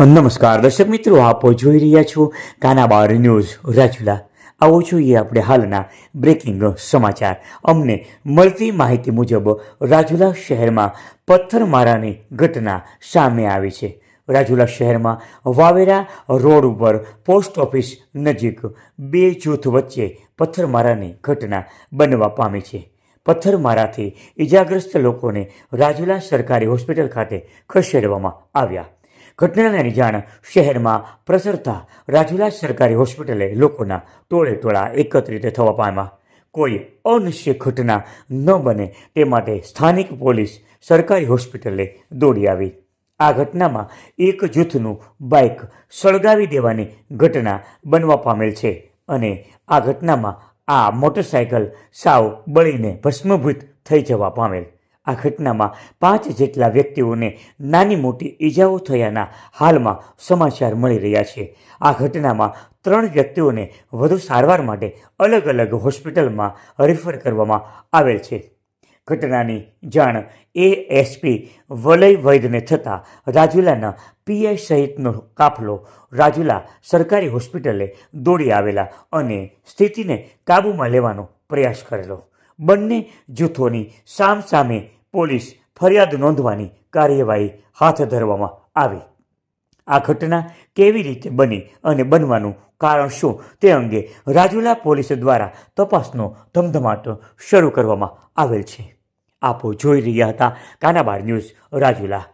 નમસ્કાર, દર્શક મિત્રો, આપો જોઈ રહ્યા છો કાનાબાર ન્યૂઝ રાજુલા. આવો જોઈએ આપણે હાલના બ્રેકિંગ સમાચાર. અમને મળતી માહિતી મુજબ રાજુલા શહેરમાં પથ્થરમારાની ઘટના સામે આવી છે. રાજુલા શહેરમાં વાવેરા રોડ ઉપર પોસ્ટ ઓફિસ નજીક બે જૂથ વચ્ચે પથ્થરમારાની ઘટના બનવા પામી છે. પથ્થરમારાથી ઇજાગ્રસ્ત લોકોને રાજુલા સરકારી હોસ્પિટલ ખાતે ખસેડવામાં આવ્યા. ઘટનાની જાણ શહેરમાં પ્રસરતા રાજુલા સરકારી હોસ્પિટલે લોકોના ટોળે ટોળા એકત્રિત થવા પામ્યા. કોઈ અનિશ્ચિત ઘટના ન બને તે માટે સ્થાનિક પોલીસ સરકારી હોસ્પિટલે દોડી આવી. આ ઘટનામાં એક જૂથનું બાઇક સળગાવી દેવાની ઘટના બનવા પામેલ છે અને આ ઘટનામાં આ મોટરસાયકલ સાવ બળીને ભસ્મભૂત થઈ જવા પામેલ. આ ઘટનામાં પાંચ જેટલા વ્યક્તિઓને નાની મોટી ઈજાઓ થયાના હાલમાં સમાચાર મળી રહ્યા છે. આ ઘટનામાં ત્રણ વ્યક્તિઓને વધુ સારવાર માટે અલગ અલગ હોસ્પિટલમાં રેફર કરવામાં આવેલ છે. ઘટનાની જાણ એએસપી વલય વૈદને થતાં રાજુલાના પીઆઈ સહિતનો કાફલો રાજુલા સરકારી હોસ્પિટલે દોડી આવેલા અને સ્થિતિને કાબૂમાં લેવાનો પ્રયાસ કરેલો. બંને જૂથોની સામસામે પોલીસ ફરિયાદ નોંધવાની કાર્યવાહી હાથ ધરવામાં આવી. આ ઘટના કેવી રીતે બની અને બનવાનું કારણ શું તે અંગે રાજુલા પોલીસ દ્વારા તપાસનો ધમધમાટ શરૂ કરવામાં આવેલ છે. આપો જોઈ રહ્યા હતા, કાનાબાર ન્યૂઝ રાજુલા.